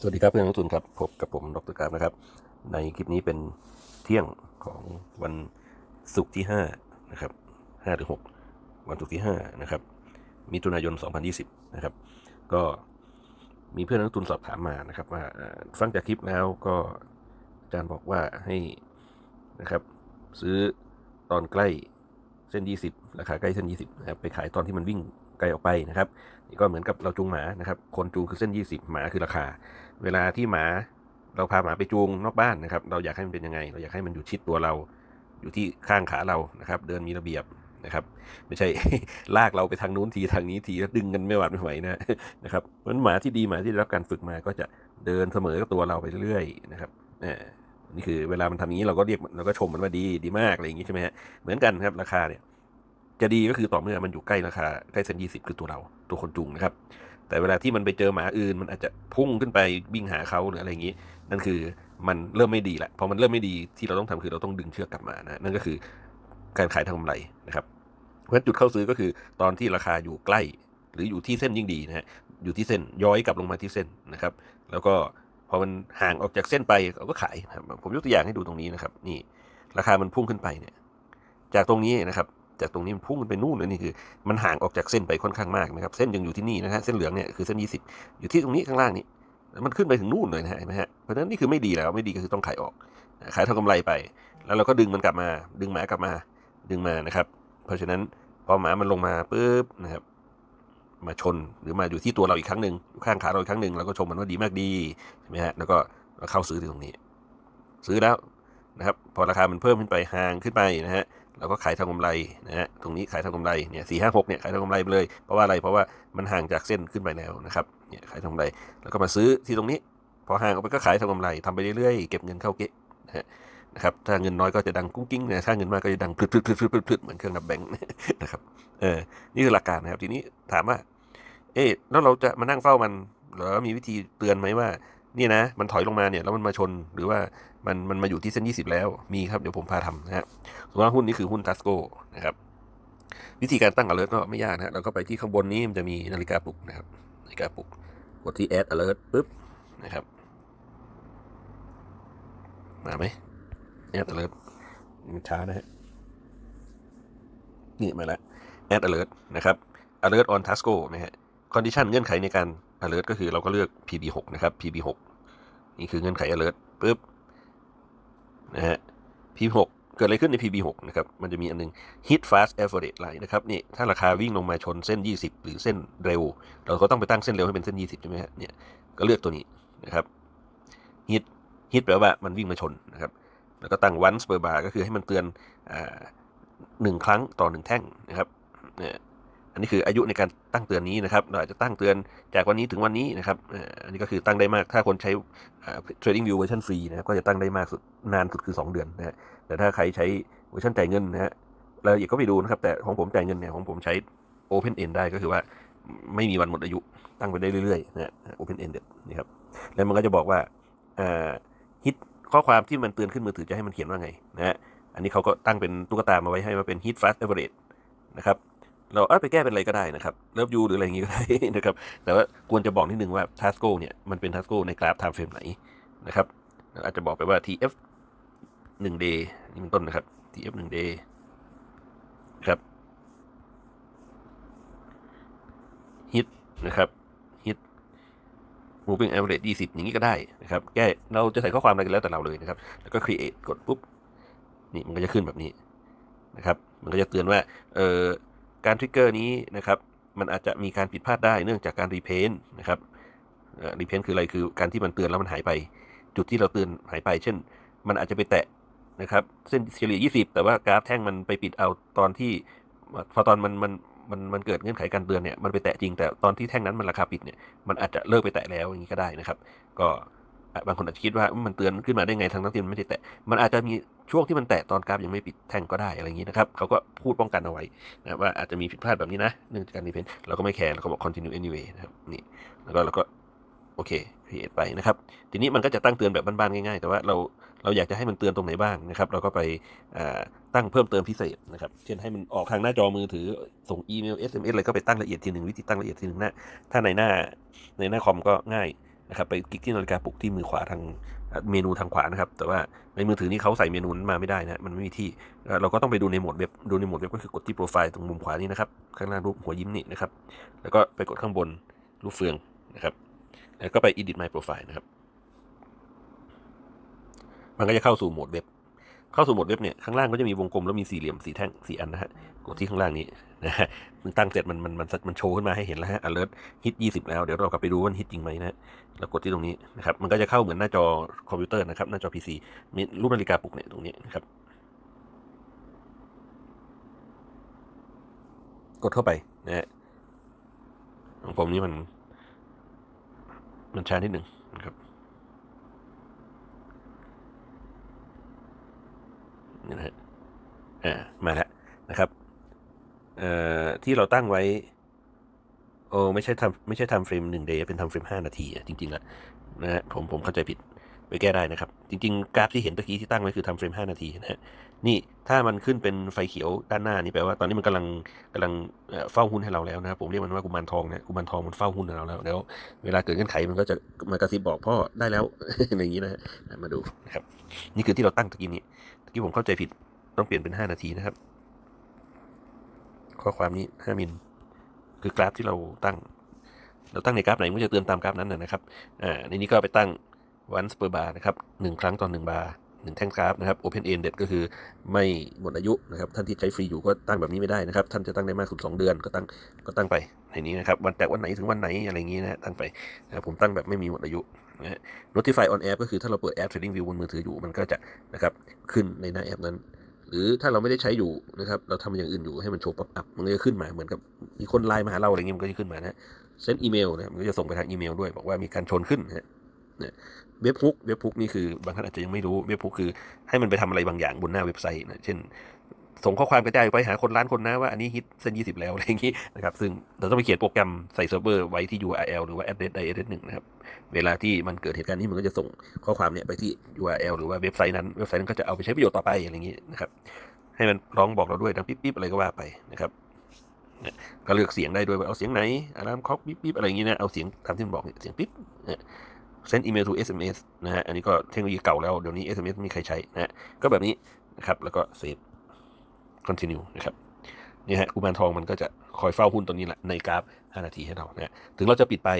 สวัสดีครับเพื่อนนักทุนครับ พบกับผมดรกราฟนะครับ ในคลิปนี้เป็นเที่ยงของวันศุกร์ที่5นะครับ5หรือ6วันศุกร์ที่5นะครับมิถุนายน 2020 นะครับ ก็มีเพื่อนนักทุนสอบถามมานะครับว่าฟังจากคลิปแล้วก็อาจารย์บอกว่าให้นะครับ ซื้อตอนใกล้เส้น 20 ราคาใกล้เส้น 20นะครับไปขายตอนที่มันวิ่ง ไกลออกไปนะครับนี่ก็เหมือนกับเราจูงหมานะครับคนจูงคือเส้น 20 หมาคือราคา เวลาที่หมาเราพาหมาไปจูงนอกบ้านนะครับ เราอยากให้มันเป็นยังไง เราอยากให้มันอยู่ชิดตัวเรา อยู่ที่ข้างขาเรานะครับ เดินมีระเบียบนะครับ ไม่ใช่ลากเราไปทางนู้นทีทางนี้ทีแล้วดึงกันไม่หวาดไม่ไหวนะนะครับเพราะฉะนั้นหมาที่ดีหมาที่ได้รับการฝึกมาก็จะเดินเสมอกับตัวเราไปเรื่อยๆนะครับนี่คือเวลามันทำอย่างนี้เราก็เรียกเราก็ชมมันว่าดีดีมากอะไรอย่างนี้ใช่ไหมฮะเหมือนกันครับราคาเนี่ย จะดีก็คือต่อเมื่อมันอยู่ใกล้ราคาใกล้เส้นยี่สิบคือตัวเราตัวคนจูงนะครับ แต่เวลาที่มันไปเจอหมาอื่น มันอาจจะพุ่งขึ้นไปวิ่งหาเขาหรืออะไรอย่างนี้ นั่นคือมันเริ่มไม่ดีละพอมันเริ่มไม่ดีที่เราต้องทำคือเราต้องดึงเชือกกลับมานะนั่นก็คือการขายทางกำไรนะครับเพราะฉะนั้นจุดเข้าซื้อก็คือตอนที่ราคาอยู่ใกล้ หรืออยู่ที่เส้นยิ่งดีนะฮะอยู่ที่เส้นย้อยกลับลงมาที่เส้นนะครับ แล้วก็พอมันห่างออกจากเส้นไปเราก็ขายครับผมยกตัวอย่างให้ดูตรงนี้นะครับ นี่ ราคามันพุ่งขึ้นไปเนี่ย จากตรงนี้นะครับ จากตรงนี้มันพุ่งขึ้นไปนู่นเลยนี่คือ มันห่างออกจากเส้นไปค่อนข้างมากนะครับ เส้นยังอยู่ที่นี่นะฮะเส้นเหลืองเนี่ยคือเส้น 20 อยู่ที่ตรงนี้ข้างล่างนี้มันขึ้นไปถึงนู่นเลยนะฮะเห็นไหมฮะเพราะฉะนั้นนี่คือไม่ดีแล้วไม่ดีก็คือต้องขายออก ขายเท่ากำไรไป แล้วเราก็ดึงมันกลับมา ดึงหมากลับมาดึงมานะครับ เพราะฉะนั้นพอหมามันลงมาปุ๊บนะครับมาชนหรือมาอยู่ที่ตัวเราอีกครั้งหนึ่งข้างขาเราอีกครั้งหนึ่งเราก็ชมมันว่าดีมากดีใช่ไหมฮะแล้วก็เราเข้าซื้อที่ตรงนี้ ซื้อแล้วนะครับ พอราคามันเพิ่มขึ้นไปห่างขึ้นไปนะฮะ เราก็ขายทางกำไรนะฮะตรงนี้ขายทางกำไรเนี่ยสี่ห้าหกเนี่ยขายทางกำไรไปเลยเพราะว่าอะไรเพราะว่ามันห่างจากเส้นขึ้นไปแล้วนะครับเนี่ยขายทางกำไรแล้วก็มาซื้อที่ตรงนี้ พอห่างออกไปก็ขายทางกำไรทำไปเรื่อยๆเก็บเงินเข้าเก๊ะนะฮะนะครับถ้าเงินน้อยก็จะดังกุ้งกิ้งนะถ้าเงินมากก็จะดังพลึดพลึดพลึดพลึดพลึดพลึดเหมือนเครื่องนับแบงค์นะครับเออนี่คือหลักการนะครับทีนี้ถามว่า เอ๊ะแล้วเราจะมานั่งเฝ้ามันหรอมีวิธีเตือนไหมว่า นี่นะ มันถอยลงมาเนี่ยแล้วมันมาชนหรือว่ามันมันมาอยู่ที่เส้น 20 แล้วมีครับเดี๋ยวผมพาทำนะฮะสมมติว่าหุ้นนี้คือหุ้นทัสโกนะครับวิธีการตั้ง alert ก็ไม่ยากนะเราก็ไปที่ข้างบนนี้มันจะมีนาฬิกาปลุกนะครับนาฬิกาปลุกกดที่ add alert ปุ๊บนะครับมาไหม add alert ช้านะฮะนี่มาแล้ว add alert นะครับ alert on Tasco นะฮะ condition เงื่อนไขในการ alert ก็คือเราก็เลือก PB6 นะครับ PB6 นี่คือเงื่อนไข alert ปุ๊บนะฮะ PB6 เกิดอะไรขึ้นใน PB6 นะครับ มันจะมีอันนึง hit fast average line นะครับ นี่ ถ้าราคาวิ่งลงมาชนเส้น 20 หรือเส้นเร็ว เราก็ต้องไปตั้งเส้นเร็วให้เป็นเส้น 20 ใช่ไหมฮะ เนี่ย ก็เลือกตัวนี้นะครับ hit hit แปลว่ามันวิ่งมาชนนะครับ แล้วก็ตั้ง once per bar ก็คือให้มันเตือนอ่าหนึ่งครั้งต่อหนึ่งแท่งนะครับเนี่ย อันนี้คืออายุในการตั้งเตือนนี้นะครับเราอาจจะตั้งเตือนจากวันนี้ถึงวันนี้นะครับอันนี้ก็คือตั้งได้มากถ้าคนใช้ trading view เวอร์ชันฟรีนะครับก็จะตั้งได้มากสุดนานสุดคือ 2 เดือนนะฮะแต่ถ้าใครใช้เวอร์ชันจ่ายเงินนะฮะรายละเอียดก็ไปดูนะครับแต่ของผมจ่ายเงินเนี่ยของผมใช้ open end ได้ก็คือว่าไม่มีวันหมดอายุตั้งไปได้เรื่อยๆนะฮะ open ended นี่ครับแล้วมันก็จะบอกว่าอ่าฮิตข้อความที่มันเตือนขึ้นมือถือจะให้มันเขียนว่าไงนะฮะอันนี้เขาก็ตั้งเป็นตุ๊กตามาไว้ให้ว่าเป็น hit fast average นะครับ เราเอาไปแก้เป็นอะไรก็ได้นะครับเลิฟยูหรืออะไรอย่างงี้ก็ได้นะครับ แต่ว่าควรจะบอกนิดนึงว่า Tasco เนี่ยมันเป็น Tasco ในกราฟ time frame ไหนนะครับอาจจะบอกไปว่า TF 1 day นี่เป็นต้นนะครับ TF 1 day ครับ hit นะครับ hit moving average 20 อย่างนี้ก็ได้นะครับ แก้เราจะใส่ข้อความอะไรก็แล้วแต่เราเลยนะครับ แล้วก็ create กดปุ๊บ นี่มันก็จะขึ้นแบบนี้นะครับ มันก็จะเตือนว่า เออ การทริกเกอร์นี้นะครับมันอาจจะมีการผิดพลาดได้เนื่องจากการรีเพนนะครับรีเพนคืออะไรคือการที่มันเตือนแล้วมันหายไป จุดที่เราเตือนหายไป เช่น มันอาจจะไปแตะนะครับเส้นเฉลี่ย 20 แต่ว่ากราฟแท่งมันไปปิดเอาตอนที่พอตอนมันมันมันมันเกิดเงื่อนไขการเตือนเนี่ยมันไปแตะจริงแต่ตอนที่แท่งนั้นมันราคาปิดเนี่ยมันอาจจะเลิกไปแตะแล้วอย่างนี้ก็ได้นะครับ ก็ บางคนอาจจะคิดว่ามันเตือนขึ้นมาได้ไงทั้งทั้งที่มันไม่ได้แตะ มันอาจจะมีช่วงที่มันแตะตอนกราฟยังไม่ปิดแท่งก็ได้อะไรอย่างนี้นะครับเขาก็พูดป้องกันเอาไว้นะว่าอาจจะมีผิดพลาดแบบนี้นะเนื่องจากการรีเพนเราก็ไม่แคร์เราก็บอก continue anyway นะครับนี่แล้วก็เราก็โอเค create ไปนะครับ ทีนี้มันก็จะตั้งเตือนแบบบ้านๆง่ายๆ แต่ว่าเราเราอยากจะให้มันเตือนตรงไหนบ้างนะครับ เราก็ไปตั้งเพิ่มเติมพิเศษนะครับ เช่นให้มันออกทางหน้าจอมือถือ ส่งอีเมล SMS อะไรก็ไปตั้งละเอียดทีหนึ่งวิธีตั้งละเอียดทีหนึ่งนะถ้าในหน้าในหน้าคอมก็ง่าย นะครับไปคลิกที่นาฬิกาปลุกที่มือขวาทางเมนูทางขวานะครับ แต่ว่าในมือถือนี่เขาใส่เมนูนั้นมาไม่ได้นะมันไม่มีที่เราก็ต้องไปดูในโหมดเว็บดูในโหมดเว็บก็คือกดที่โปรไฟล์ตรงมุมขวานี่นะครับข้างล่างรูปหัวยิ้มนี่นะครับแล้วก็ไปกดข้างบนรูปเฟืองนะครับ แล้วก็ไป edit my profile นะครับ มันก็จะเข้าสู่โหมดเว็บ เข้าสู่โหมดเว็บเนี่ยข้างล่างก็จะมีวงกลมแล้วมีสี่เหลี่ยมสีแท่งสี่อันนะฮะกดที่ข้างล่างนี้นะฮะเพิ่งตั้งเสร็จมันมันมันมันโชว์ขึ้นมาให้เห็นแล้วฮะ alert ฮิตยี่สิบแล้วเดี๋ยวเรากลับไปดูว่าฮิตจริงไหมนะฮะแล้วกดที่ตรงนี้นะครับมันก็จะเข้าเหมือนหน้าจอคอมพิวเตอร์นะครับหน้าจอ PC มีรูปนาฬิกาปลุกเนี่ยตรงนี้นะครับกดเข้าไปนะฮะของผมนี่มัน มันช้านิดหนึ่งนะครับ นะฮะอ่ามาแล้วนะครับเอ่อที่เราตั้งไว้โอ้ไม่ใช่ทำไม่ใช่ทำเฟรมหนึ่งเดย์เป็นทำเฟรมห้านาทีอะจริงๆแล้วนะฮะผมผมเข้าใจผิดไปแก้ได้นะครับ จริง ๆ กราฟที่เห็นตะกี้ที่ตั้งไว้คือทำเฟรมห้านาทีนะฮะนี่ถ้ามันขึ้นเป็นไฟเขียวด้านหน้านี่แปลว่าตอนนี้มันกำลังกำลังเฝ้าหุ้นให้เราแล้วนะครับผมเรียกมันว่ากุมารทองนะกุมารทองมันเฝ้าหุ้นให้เราแล้วแล้วเวลาเกิดเงื่อนไขมันก็จะมากระซิบบอกพ่อได้แล้ว อย่างนี้นะฮะมาดูนะครับนี่คือที่เราตั้งตะกี้นี้ กี้ผมเข้าใจผิดต้องเปลี่ยนเป็น 5 นาทีนะครับ ข้อความนี้ 5 มิล คือกราฟที่เราตั้ง เราตั้งในกราฟไหนมันก็จะเตือนตามกราฟนั้นนะครับอ่าในนี้ก็ไปตั้งวันสเปอร์บาร์นะครับหนึ่งครั้งต่อหนึ่งบาร์ หนึ่งแท่งกราฟนะครับ open ended ก็คือไม่หมดอายุนะครับ ท่านที่ใช้ฟรีอยู่ก็ตั้งแบบนี้ไม่ได้นะครับ ท่านจะตั้งได้มากสุด 2 เดือนก็ตั้งก็ตั้งไปในนี้นะครับ วันจากวันไหนถึงวันไหนอะไรอย่างนี้นะฮะตั้งไปนะผมตั้งแบบไม่มีหมดอายุนะฮะ notify on app ก็คือถ้าเราเปิดแอป trading view บนมือถืออยู่มันก็จะนะครับขึ้นในหน้าแอปนั้น หรือถ้าเราไม่ได้ใช้อยู่นะครับ เราทำอย่างอื่นอยู่ให้มันโชว์ป๊อปอัพมันก็จะขึ้นมาเหมือนกับมีคนไลน์มาหาเราอะไรเงี้ยมันก็จะขึ้นมานะเซนอีเมลนะมันก็จะส่งไปทางอีเมลด้วยบอกว่ามีการชนขึ้นนะ เว็บฮุกเว็บฮุกนี่คือบางท่านอาจจะยังไม่รู้เว็บฮุกคือให้มันไปทำอะไรบางอย่างบนหน้าเว็บไซต์นะเช่น ส่งข้อความกระจายไปหาคนล้านคนนะว่าอันนี้ฮิตเส้นยี่สิบแล้วอะไรอย่างนี้นะครับซึ่งเราต้องไปเขียนโปรแกรมใส่เซิร์ฟเวอร์ไว้ที่ URL หรือว่า address ใด address หนึ่งนะครับเวลาที่มันเกิดเหตุการณ์นี้มันก็จะส่งข้อความเนี่ยไปที่ URL หรือว่าเว็บไซต์นั้นเว็บไซต์นั้นก็จะเอาไปใช้ประโยชน์ต่อไปอะไรอย่างนี้นะครับให้มันร้องบอกเราด้วยดังปิ๊บๆอะไรก็ว่าไปนะครับก็เลือกเสียงได้ด้วยว่าเอาเสียงไหนอารามคอกปิ๊บๆอะไรอย่างนี้นะเอาเสียงตามที่มันบอกเสียงปิ๊บ เซนอีเมล to SMS นะฮะ อันนี้ก็เทคโนโลยีเก่าแล้ว เดี๋ยวนี้ SMS ไม่มีใครใช้นะฮะ ก็แบบนี้นะครับ แล้วก็เซฟ continue นะครับ นี่ฮะกุมารทองมันก็จะคอยเฝ้าหุ้นตัวนี้แหละในกราฟ 5 นาทีให้เรานะฮะถึงเราจะปิดไป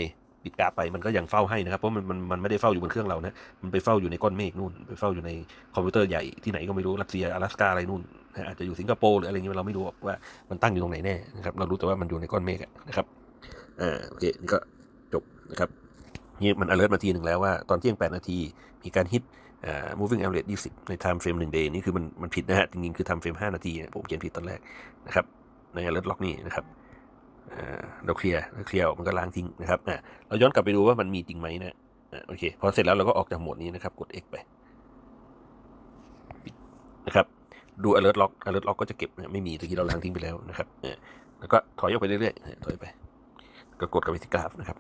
ปิดกราฟไปมันก็ยังเฝ้าให้นะครับ เพราะมันมันมันไม่ได้เฝ้าอยู่บนเครื่องเรานะ มันไปเฝ้าอยู่ในก้อนเมฆนู่น ไปเฝ้าอยู่ในคอมพิวเตอร์ใหญ่ที่ไหนก็ไม่รู้ รัสเซีย阿拉สกาอะไรนู่นนะฮะอาจจะอยู่สิงคโปร์หรืออะไรเงี้ยเราไม่รู้ว่ามันตั้งอยู่ตรงไหนแน่นะครับ เรารู้แต่ว่ามันอยู่ในก้อนเมฆนะครับ อ่า โอเค นี่ก็จบนะครับ นี่มัน alert มาทีหนึ่งแล้วว่าตอนเที่ยง 8 นาที มีการฮิตอ่า moving average 20 ใน time frame 1 day นี่คือมันมันผิดนะฮะ จริงๆ คือ time frame 5 นาทีเนี่ยผมเขียนผิดตอนแรกนะครับ ใน alert log นี่นะครับอ่าเราเคลียร์เราเคลียร์มันก็ล้างทิ้งนะครับอ่าเราย้อนกลับไปดูว่ามันมีจริงไหมนะโอเค พอเสร็จแล้วเราก็ออกจากโหมดนี้นะครับ กด X ไปนะครับดู alert log alert log ก็จะเก็บนะไม่มีตะกี้เราล้างทิ้งไปแล้วนะครับอ่าแล้วก็ถอยออกไปเรื่อยๆถอยไปก็กดกลับไปที่กราฟนะครับ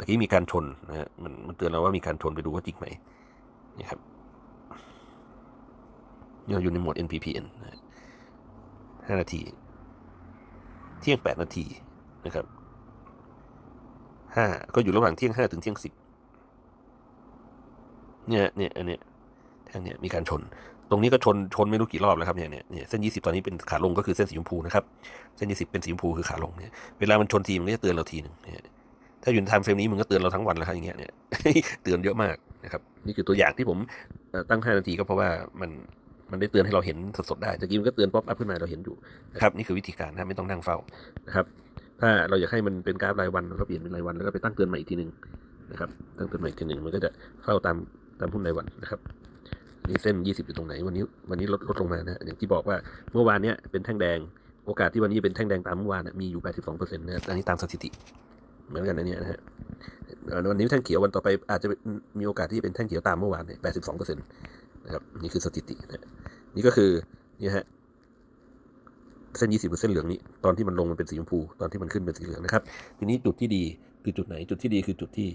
ตะกี้มีการชนนะฮะมันมันเตือนเราว่ามีการชนไปดูว่าจริงไหมนี่ครับเราอยู่ในโหมด NPPN นะห้านาที เที่ยงแปดนาทีนะครับห้าก็อยู่ระหว่างเที่ยงห้าถึงเที่ยงสิบเนี่ยเนี่ยอันเนี้ยแท่งเนี่ยมีการชน ตรงนี้ก็ชนชนไม่รู้กี่รอบแล้วครับเนี่ยเนี่ยเนี่ยเส้นยี่สิบตอนนี้เป็นขาลงก็คือเส้นสีชมพูนะครับ เส้นยี่สิบเป็นสีชมพูคือขาลงเนี่ยเวลามันชนทีมันก็จะเตือนเราทีหนึ่งเนี่ย ถ้าอยู่ในไทม์เฟรมนี้มันก็เตือนเราทั้งวันแล้วครับอย่างเงี้ยเนี่ยเตือนเยอะมากนะครับนี่คือตัวอย่างที่ผมตั้ง 5 นาทีก็เพราะว่ามันมันได้เตือนให้เราเห็นสดๆได้ตะกี้มันก็เตือนป๊อปอัพขึ้นมาเราเห็นอยู่นะครับนี่คือวิธีการนะไม่ต้องนั่งเฝ้านะครับ ถ้าเราอยากให้มันเป็นกราฟรายวันเราก็เปลี่ยนเป็นรายวันแล้วก็ไปตั้งเตือนใหม่อีกทีหนึ่งนะครับ ตั้งเตือนใหม่อีกทีหนึ่งมันก็จะเฝ้าตามตามหุ้นรายวันนะครับนี่เส้น 20 อยู่ตรงไหนวันนี้วันนี้ลดลดลงมานะอย่างที่บอกว่าเมื่อวานเนี้ยเป็นแท่งแดงโอกาสที่วันนี้เป็นแท่งแดงตามเมื่อวานน่ะมีอยู่ 82%นะอันนี้ตามสถิติ เหมือนกันนะเนี่ยนะฮะวันนี้แท่งเขียววันต่อไปอาจจะมีโอกาสที่เป็นแท่งเขียวตามเมื่อวานเนี่ย82เปอร์เซ็นต์นะครับนี่คือสถิตินะนี่ก็คือนี่ฮะเส้น20กับเส้นเหลืองนี้ตอนที่มันลงมันเป็นสีชมพูตอนที่มันขึ้นเป็นสีเหลืองนะครับ ทีนี้จุดที่ดีคือจุดไหนจุดที่ดีคือจุดที่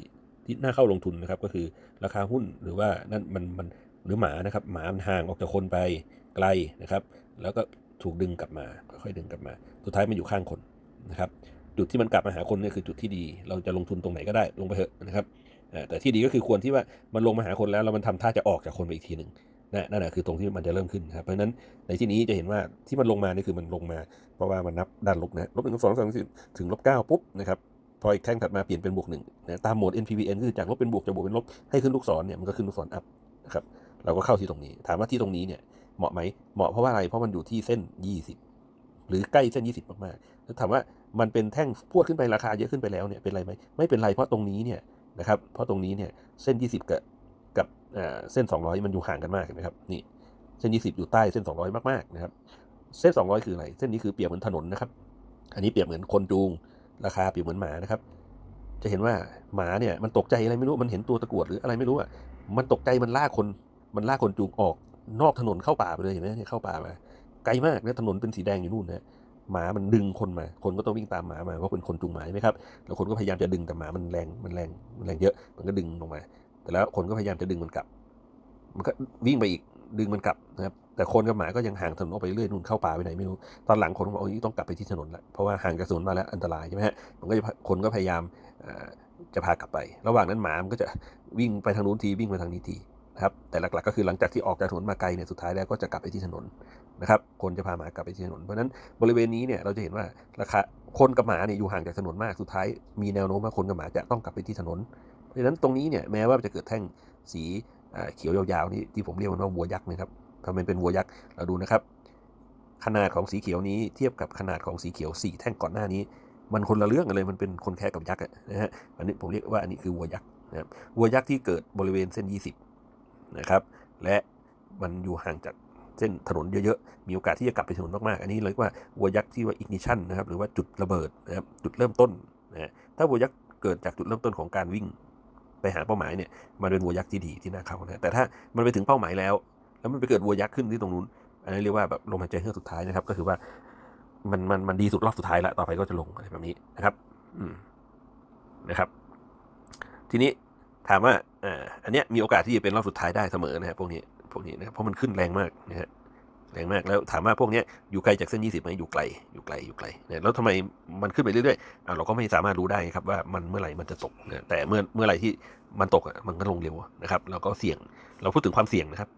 ที่น่าเข้าลงทุนนะครับ ก็คือราคาหุ้นหรือว่านั่นมันมันหรือหมานะครับ หมามันห่างออกจากคนไปไกลนะครับ แล้วก็ถูกดึงกลับมาค่อยๆดึงกลับมา สุดท้ายมันอยู่ข้างคนนะครับ จุดที่มันกลับมาหาคนเนี่ยคือจุดที่ดี เราจะลงทุนตรงไหนก็ได้ลงไปเถอะนะครับแต่ที่ดีก็คือควรที่ว่ามันลงมาหาคนแล้วแล้วมันทำท่าจะออกจากคนไปอีกทีหนึ่งนั่นแหละคือตรงที่มันจะเริ่มขึ้นครับเพราะฉะนั้นในที่นี้จะเห็นว่าที่มันลงมานี่คือมันลงมา เพราะว่ามันนับด้านลบนะลบหนึ่งลบสองลบสามสี่ถึงลบเก้าปุ๊บนะครับพออีกแท่งถัดมาเปลี่ยนเป็นบวกหนึ่งนะตามโหมด NPVN คือจากลบเป็นบวกจากบวกเป็นลบให้ขึ้นลูกศรเนี่ยมันก็ขึ้นลูกศรอัพนะครับเราก็เข้าที่ตรงนี้ ถามว่าที่ตรงนี้เนี่ยเหมาะไหมเหมาะเพราะว่าอะไรเพราะมันอยู่ที่เส้น 20 หรือใกล้เส้น 20 มากๆ ถามว่ามันเป็นแท่งพวดขึ้นไปราคาเยอะขึ้นไปแล้วเนี่ยเป็นไรไหมไม่เป็นไรเพราะตรงนี้เนี่ยนะครับเพราะตรงนี้เนี่ยเส้น 20 กับกับเส้น 200 มันอยู่ห่างกันมากเห็นไหมครับนี่เส้น 20 อยู่ใต้เส้น 200 มากๆนะครับเส้น 200 คืออะไร เส้นนี้คือเปรียบเหมือนถนนนะครับ อันนี้เปรียบเหมือนคนจูง ราคาเปรียบเหมือนหมานะครับ จะเห็นว่าหมาเนี่ยมันตกใจอะไรไม่รู้มันเห็นตัวตะกรวดหรืออะไรไม่รู้อะมันตกใจมันลากคนมันลากคนจูงออกนอกถนนเข้าป่าไปเลยเห็นไหมเนี่ยเข้าป่ามาไกลมากนะถนนเป็นสีแดงอยู่นู่นนะ หมามันดึงคนมา คนก็ต้องวิ่งตามหมามาเพราะเป็นคนจูงหมาใช่ไหมครับแล้วคนก็พยายามจะดึงแต่หมามันแรงมันแรงมันแรงเยอะมันก็ดึงลงมา แต่แล้วคนก็พยายามจะดึงมันกลับ มันก็วิ่งไปอีกดึงมันกลับนะครับแต่คนกับหมาก็ยังห่างถนนออกไปเรื่อยนู่นเข้าป่าไปไหนไม่รู้ตอนหลังคนบอกโอ้ยต้องกลับไปที่ถนนละเพราะว่าห่างจากถนนมาแล้วอันตรายใช่ไหมฮะมันก็จะคนก็พยายามจะพากลับไป ระหว่างนั้นหมามันก็จะวิ่งไปทางนู้นทีวิ่งไปทางนี้ที นะครับแต่หลักๆก็คือหลังจากที่ออกจากถนนมาไกลเนี่ยสุดท้ายแล้วก็จะกลับไปที่ถนนนะครับคนจะพาหมากลับไปที่ถนน เพราะฉะนั้นบริเวณนี้เนี่ยเราจะเห็นว่าราคาคนกับหมาเนี่ยอยู่ห่างจากถนนมากสุดท้าย มีแนวโน้มว่าคนกับหมาจะต้องกลับไปที่ถนน เพราะฉะนั้นตรงนี้เนี่ยแม้ว่าจะเกิดแท่งสีเขียวยาวๆนี่ที่ผมเรียกมันว่าวัวยักษ์นะครับทำไมเป็นวัวยักษ์เราดูนะครับ ขนาดของสีเขียวนี้เทียบกับขนาดของสีเขียวสี่แท่งก่อนหน้านี้ มันคนละเรื่องกันเลยมันเป็นคนแค่กับยักษ์อะนะฮะอันนี้ผมเรียกว่าอันนี้คือวัวยักษ์นะครับวัวยักษ์ที่เกิดบริเวณเส้น 20 นะครับ และมันอยู่ห่างจากเส้นถนนเยอะๆ มีโอกาสที่จะกลับไปถนนมากๆ อันนี้เรียกว่าวัวยักษ์ที่ว่า ignition นะครับ หรือว่าจุดระเบิดนะครับ จุดเริ่มต้นนะฮะถ้าวัวยักษ์เกิดจากจุดเริ่มต้นของการวิ่ง ไปหาเป้าหมายเนี่ย มันเป็นวัวยักษ์ที่ดีที่น่าเข้านะ แต่ถ้ามันไปถึงเป้าหมายแล้ว แล้วมันไปเกิดวัวยักษ์ขึ้นที่ตรงนู้น อันนี้เรียกว่าแบบลมหายใจเฮือกสุดท้ายนะครับ ก็คือว่ามันมันมันดีสุดรอบสุดท้ายแล้วต่อไปก็จะลงอะไรแบบนี้นะครับ อืม นะครับ ทีนี้ ถามว่าอ่าอันเนี้ยมีโอกาสที่จะเป็นรอบสุดท้ายได้เสมอนะฮะพวกนี้พวกนี้นะครับเพราะมันขึ้นแรงมากนะฮะแรงมากแล้วถามว่าพวกนี้อยู่ไกลจากเส้น 20ไหมอยู่ไกลอยู่ไกลอยู่ไกลนะแล้วทำไมมันขึ้นไปเรื่อยๆอ่าเราก็ไม่สามารถรู้ได้ครับว่ามันเมื่อไหร่มันจะตกนะแต่เมื่อเมื่อไหร่ที่มันตกอะมันก็ลงเร็วนะครับเราก็เสี่ยงเราพูดถึงความเสี่ยงนะครับ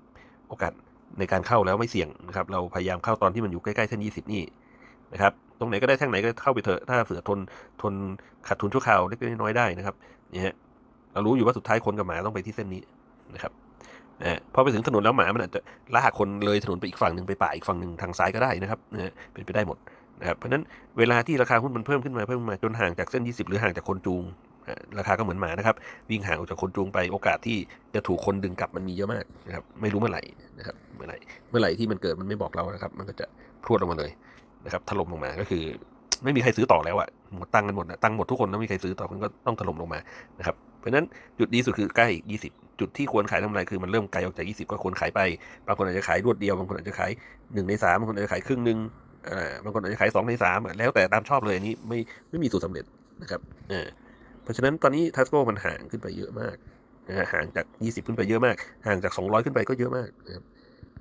โอกาสในการเข้าแล้วไม่เสี่ยงนะครับเราพยายามเข้าตอนที่มันอยู่ใกล้ๆเส้น 20 นี่นะครับตรงไหนก็ได้แท่งไหนก็เข้าไปเถอะถ้าเสือทนทนขาดทุนชั่วคราวเล็กๆน้อยๆได้นะครับเนี่ย เรารู้อยู่ว่าสุดท้ายคนกับหมาต้องไปที่เส้นนี้นะครับนะพอไปถึงถนนแล้วหมามันอาจจะลากคนเลยถนนไปอีกฝั่งหนึ่งไปป่าอีกฝั่งหนึ่งทางซ้ายก็ได้นะครับนะเป็นไปได้หมดนะครับเพราะนั้นเวลาที่ราคาหุ้นมันเพิ่มขึ้นมาเพิ่มมาจนห่างจากเส้น 20 หรือห่างจากคนจูงราคาก็เหมือนหมานะครับ วิ่งห่างออกจากคนจูงไปโอกาสที่จะถูกคนดึงกลับมันมีเยอะมากนะครับไม่รู้เมื่อไหร่นะครับเมื่อไหร่เมื่อไหร่ที่มันเกิดมันไม่บอกเรานะครับ มันก็จะพรวดลงมาเลยนะครับถล่มลงมาก็คือ ไม่มีใครซื้อต่อแล้วอะหมดตังกันหมดนะตังหมดทุกคนแล้วไม่มีใครซื้อต่อมันก็ต้องถล่มลงมานะครับ เพราะนั้นจุดดีสุดคือใกล้20จุดที่ควรขายทำไรคือมันเริ่มไกลออกจาก20ก็ควรขายไป บางคนอาจจะขายรวดเดียว บางคนอาจจะขาย1ใน3บางคนอาจจะขายครึ่งหนึ่งอ่าบางคนอาจจะขาย2ใน3อะแล้วแต่ตามชอบเลยอันนี้ไม่ไม่มีสูตรสำเร็จนะครับเออเพราะฉะนั้นตอนนี้ทัสโก้มันห่างขึ้นไปเยอะมากห่างจาก 20 ขึ้นไปเยอะมาก ห่างจาก 200 ขึ้นไปก็เยอะมากนะครับ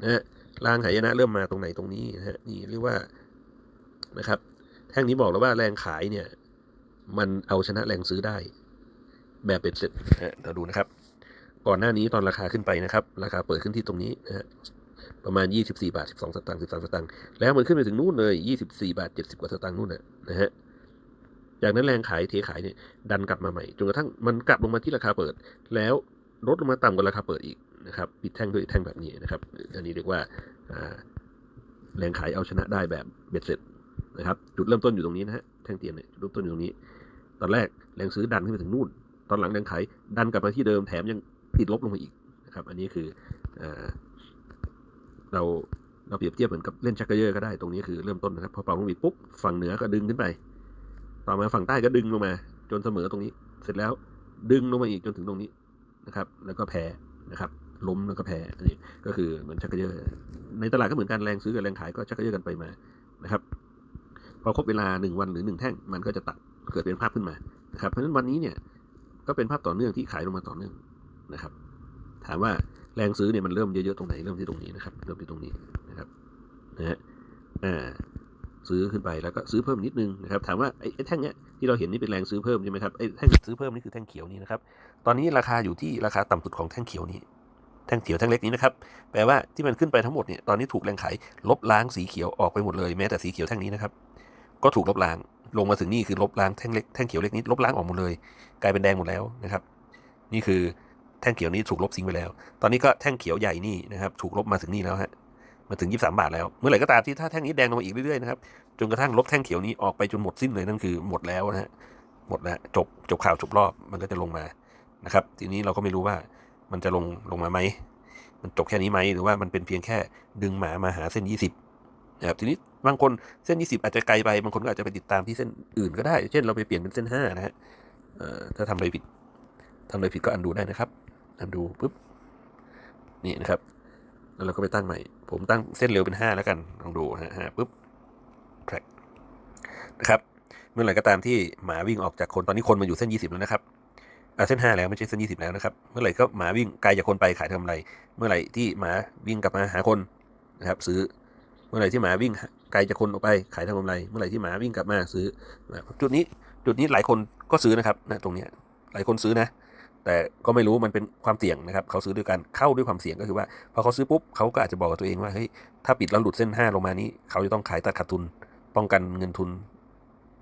นะฮะรางหายนะเริ่มมาตรงไหนตรงนี้นะฮะนี่เรียกว่านะครับ แท่งนี้บอกแล้วว่าแรงขายเนี่ย มันเอาชนะแรงซื้อได้ แบบเป็นเสร็จนะฮะเราดูนะครับ ก่อนหน้านี้ตอนราคาขึ้นไปนะครับ ราคาเปิดขึ้นที่ตรงนี้นะฮะประมาณ 24 บาท 12 สตางค์ 13 สตางค์ แล้วมันขึ้นไปถึงนู่นเลย 24 บาท 70 กว่าสตางค์นู่นน่ะนะฮะ จากนั้นแรงขายเทขายเนี่ยดันกลับมาใหม่ จนกระทั่งมันกลับลงมาที่ราคาเปิด แล้วลดลงมาต่ำกว่าราคาเปิดอีกนะครับปิดแท่งด้วยแท่งแบบนี้นะครับ อันนี้เรียกว่าแรงขายเอาชนะได้แบบเบ็ดเสร็จนะครับ จุดเริ่มต้นอยู่ตรงนี้นะฮะ แท่งเทียนเนี่ยจุดเริ่มต้นอยู่ตรงนี้ ตอนแรกแรงซื้อดันขึ้นไปถึงนู่น ตอนหลังแรงขายดันกลับมาที่เดิมแถมยังติดลบลงมาอีกนะครับ อันนี้คืออเราเราเปรียบเทียบเหมือนกับเล่นชักเกยอร์ก็ได้ตรงนี้คือเริ่มต้นนะครับพอเป่าลงบิดปุ๊บฝั่งเหนือก็ดึงขึ้นไป ต่อมาฝั่งใต้ก็ดึงลงมา จนเสมอตรงนี้ เสร็จแล้วดึงลงมาอีกจนถึงตรงนี้นะครับ แล้วก็แพ้นะครับ ล้มแล้วก็แพ้อันนี้ก็คือเหมือนชักเกยอร์ในตลาดก็เหมือนกันแรงซื้อกับแรงขายก็ชักเกยอร์กันไปมานะครับ พอครบเวลาหนึ่งวันหรือหนึ่งแท่งมันก็จะตัดเกิดเป็นภาพขึ้นมานะครับเพราะฉะนั้นวันนี้เนี่ย ก็เป็นภาพต่อเนื่องที่ขายลงมาต่อเนื่องนะครับ ถามว่าแรงซื้อเนี่ยมันเริ่มเยอะๆตรงไหนเริ่มที่ตรงนี้นะครับ เริ่มที่ตรงนี้นะครับนะฮะอ่าซื้อขึ้นไปแล้วก็ซื้อเพิ่มนิดนึงนะครับ ถามว่าไอ้แท่งเนี้ยที่เราเห็นนี่เป็นแรงซื้อเพิ่มใช่ไหมครับไอ้แท่งซื้อเพิ่มนี่คือแท่งเขียวนี่นะครับ ตอนนี้ราคาอยู่ที่ราคาต่ำสุดของแท่งเขียวนี้แท่งเขียวแท่งเล็กนี้นะครับ แปลว่าที่มันขึ้นไปทั้งหมดเนี่ยตอนนี้ถูกแรงขายลบล้างสีเขียวออกไปหมดเลยแม้แต่สีเขียวแท่งนี้นะครับ ก็ถูกลบล้าง ลงมาถึงนี่คือลบล้างแท่งเล็กแท่งเขียวเล็กนี้ลบล้างออกหมดเลย กลายเป็นแดงหมดแล้วนะครับ นี่คือแท่งเขียวนี้ถูกลบทิ้งไปแล้ว ตอนนี้ก็แท่งเขียวใหญ่นี่นะครับถูกลบมาถึงนี่แล้วฮะมาถึง 23 บาทแล้ว เมื่อไหร่ก็ตามที่ถ้าแท่งนี้แดงลงมาอีกเรื่อยๆนะครับจนกระทั่งลบแท่งเขียวนี้ออกไปจนหมดสิ้นเลยนั่นคือหมดแล้วนะฮะหมดแล้วจบจบข่าวจบรอบมันก็จะลงมานะครับ ทีนี้เราก็ไม่รู้ว่ามันจะลงลงมาไหมมันจบแค่นี้ไหมหรือว่ามันเป็นเพียงแค่ดึงหมามาหาเส้น 20 นะครับทีนี้บางคนเส้น 20 อาจจะไกลไป บางคนก็อาจจะไปติดตามที่เส้นอื่นก็ได้ เช่นเราไปเปลี่ยนเป็นเส้น 5 นะฮะถ้าทำอะไรผิดทำอะไรผิดก็อันดูได้นะครับอันดูปุ๊บนี่นะครับ แล้วเราก็ไปตั้งใหม่ ผมตั้งเส้นเร็วเป็นห้าแล้วกันลองดูฮะห้าปุ๊บแทร็กนะครับเมื่อไหร่ก็ตามที่หมาวิ่งออกจากคนตอนนี้คนมาอยู่เส้นยี่สิบแล้วนะครับอ่าเส้นห้าแล้วไม่ใช่เส้นยี่สิบแล้วนะครับ เมื่อไหร่ก็หมาวิ่งไกลจากคนไปขายทำไร เมื่อไหร่ที่หมาวิ่งกลับมาหาคนนะครับ ซื้อ เมื่อไหร่ที่หมาวิ่งไกลจากคนออกไปขายทำกำไร เมื่อไหร่ที่หมาวิ่งกลับมาซื้อนะจุดนี้จุดนี้หลายคนก็ซื้อนะครับนะตรงนี้หลายคนซื้อนะ แต่ก็ไม่รู้มันเป็นความเสี่ยงนะครับ เขาซื้อด้วยการเข้าด้วยความเสี่ยงก็คือว่าพอเขาซื้อปุ๊บเขาก็อาจจะบอกกับตัวเองว่าเฮ้ยถ้าปิดแล้วหลุดเส้น 5 ลงมานี้ เขาจะต้องขายตัดขาดทุนป้องกันเงินทุน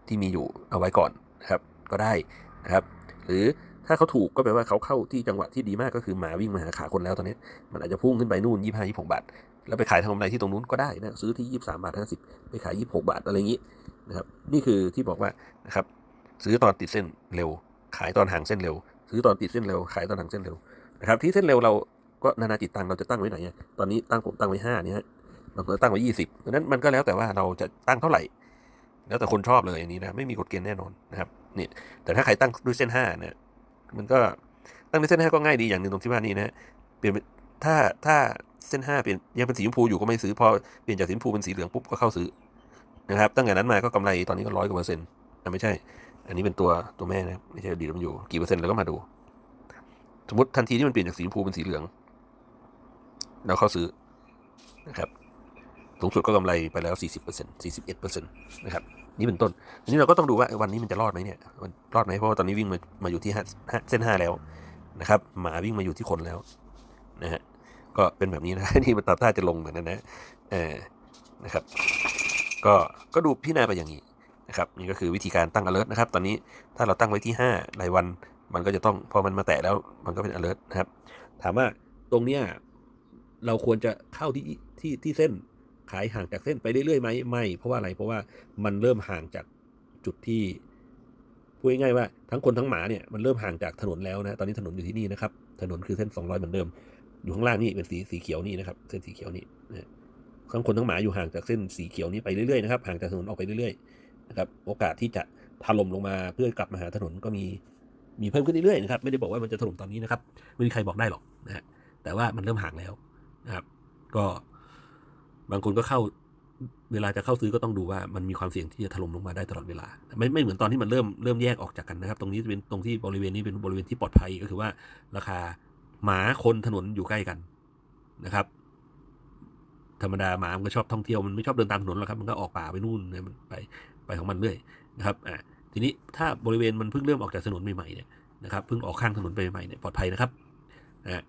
ที่มีอยู่เอาไว้ก่อนนะครับ ก็ได้นะครับ หรือถ้าเขาถูกก็แปลว่าเขาเข้าที่จังหวะที่ดีมากก็คือหมาวิ่งมาหาขาคนแล้วตอนนี้ มันอาจจะพุ่งขึ้นไปนู่นยี่ห้ายี่หกบาท แล้วไปขายทำกำไรที่ตรงนู้นก็ได้นะซื้อที่ยี่สามบาทห้าสิบไปขายยี่หกบาทอะไรอย่างนี้นะครับนี่คือที่บอกว่านะครับซื้อตอนติดเส้นเร็ว ขายตอนห่างเส้นเร็ว ซื้อตอนติดเส้นเร็ว ขายตอนห่างเส้นเร็วนะครับที่เส้นเร็วเราก็นานาจิตตังเราจะตั้งไว้ไหนตอนนี้ตั้งผมตั้งไว้ห้านี่ฮะบางคนตั้งไว้ยี่สิบดังนั้นมันก็แล้วแต่ว่าเราจะตั้งเท่าไหร่ แล้วแต่คนชอบเลยอันนี้นะไม่มีกฎเกณฑ์แน่นอนนะครับนี่แต่ถ้าใครตั้งด้วยเส้นห้าเนี่ยมันก็ตั้งด้วยเส้นห้าก็ง่ายดีอย่างหนึ่งตรงที่ว่านี่นะเปลี่ยนถ้าถ้า เส้นห้าเปลี่ยนยังเป็นสีชมพูอยู่ก็ไม่ซื้อพอเปลี่ยนจากสีชมพูเป็นสีเหลืองปุ๊บก็เข้าซื้อนะครับตั้งแต่นั้นมาก็กำไรตอนนี้ก็ร้อยกว่าเปอร์เซ็นต์อะไม่ใช่ อันนี้เป็นตัวตัวแม่นะไม่ใช่ดีมันอยู่กี่เปอร์เซ็นต์แล้วก็มาดู สมมติทันทีที่มันเปลี่ยนจากสีชมพูเป็นสีเหลืองเราเข้าซื้อนะครับสูงสุดก็กำไรไปแล้ว 40% 41%นะครับนี่เป็นต้นทีนี้เราก็ต้องดูว่าวันนี้มันจะรอดไหมเนี่ยมันรอดไหมเพราะว่าตอนนี้วิ่งมามาอยู่ที่ห้าเส้นห้าแล้วนะครับหมาวิ่งมาอยู่ที่คนแล้วนะฮะ ก็เป็นแบบนี้นะนี่มันตัดท่าจะลงเหมือนนั้นนะเออนะครับ ก็ก็ดูพี่นาไปอย่างนี้นะครับ นี่ก็คือวิธีการตั้ง alert นะครับ ตอนนี้ถ้าเราตั้งไว้ที่5รายวัน มันก็จะต้องพอมันมาแตะแล้วมันก็เป็น alert นะครับ ถามว่าตรงเนี้ยเราควรจะเข้าที่ที่ที่เส้นขายห่างจากเส้นไปเรื่อยๆไหมไม่เพราะว่าอะไรเพราะว่ามันเริ่มห่างจากจุดที่พูดง่ายๆว่าทั้งคนทั้งหมาเนี่ยมันเริ่มห่างจากถนนแล้วนะตอนนี้ถนนอยู่ที่นี่นะครับถนนคือเส้น 200 เหมือนเดิม อยู่ข้างล่างนี่เป็นสีสีเขียวนี่นะครับ เส้นสีเขียวนี่นะทั้งคนทั้งหมาอยู่ห่างจากเส้นสีเขียวนี้ไปเรื่อยๆนะครับห่างจากถนนออกไปเรื่อยๆนะครับโอกาสที่จะถล่มลงมาเพื่อกลับมาหาถนนก็มีมีเพิ่มขึ้นเรื่อยๆนะครับไม่ได้บอกว่ามันจะถล่มตอนนี้นะครับไม่มีใครบอกได้หรอกนะฮะแต่ว่ามันเริ่มห่างแล้วนะครับ ก็บางคนก็เข้าเวลาจะเข้าซื้อก็ต้องดูว่ามันมีความเสี่ยงที่จะถล่มลงมาได้ตลอดเวลา ไม่ไม่เหมือนตอนที่มันเริ่มเริ่มแยกออกจากกันนะครับ ตรงนี้จะเป็นตรงที่บริเวณนี้เป็นบริเวณที่ปลอดภัยก็คือว่าราคา หมาคนถนนอยู่ใกล้กันนะครับ ธรรมดาหมามันก็ชอบท่องเที่ยวมันไม่ชอบเดินตามถนนหรอกครับมันก็ออกป่าไปนู่นไปไปของมันเรื่อยนะครับอ่าทีนี้ถ้าบริเวณมันเพิ่งเริ่มออกจากถนนใหม่ๆเนี่ยนะครับเพิ่งออกข้างถนนไปใหม่ๆเนี่ยปลอดภัยนะครับนะ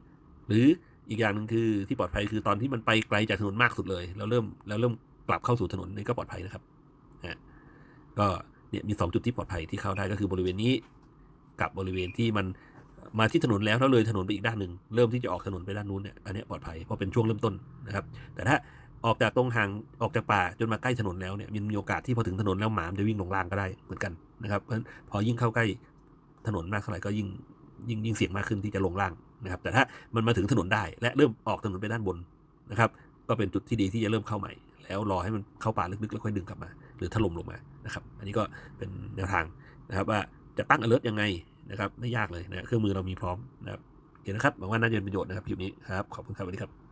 หรืออีกอย่างหนึ่งคือที่ปลอดภัยคือตอนที่มันไปไกลจากถนนมากสุดเลย แล้วเริ่มแล้วเริ่มกลับเข้าสู่ถนนนี่ก็ปลอดภัยนะครับนะก็เนี่ยมีสองจุดที่ปลอดภัยที่เข้าได้ก็คือบริเวณนี้กับบริเวณที่มัน มาที่ถนนแล้วแล้วเลยถนนไปอีกด้านหนึ่งเริ่มที่จะออกถนนไปด้านนู้นเนี่ยอันนี้ปลอดภัยเพราะเป็นช่วงเริ่มต้นนะครับ แต่ถ้าออกจากตรงห่างออกจากป่าจนมาใกล้ถนนแล้วเนี่ยมันมีโอกาสที่พอถึงถนนแล้วหมามจะวิ่งลงล่างก็ได้เหมือนกันนะครับเพราะพอยิ่งเข้าใกล้ถนนมากเท่าไหร่ก็ยิ่งยิ่งยิ่งเสี่ยงมากขึ้นที่จะลงล่างนะครับ แต่ถ้ามันมาถึงถนนได้และเริ่มออกถนนไปด้านบนนะครับ ก็เป็นจุดที่ดีที่จะเริ่มเข้าใหม่ แล้วรอให้มันเข้าป่าลึกๆแล้วค่อยดึงกลับมา หรือถล่มลงมานะครับ อันนี้ก็เป็นแนวทางนะครับว่าจะตั้ง alert ยังไง นะครับ ไม่ยากเลยนะเครื่องมือเรามีพร้อมนะครับเห็นนะครับหวังว่าน่าจะเป็นประโยชน์นะครับคลิปนี้ครับขอบคุณครับสวัสดีครับ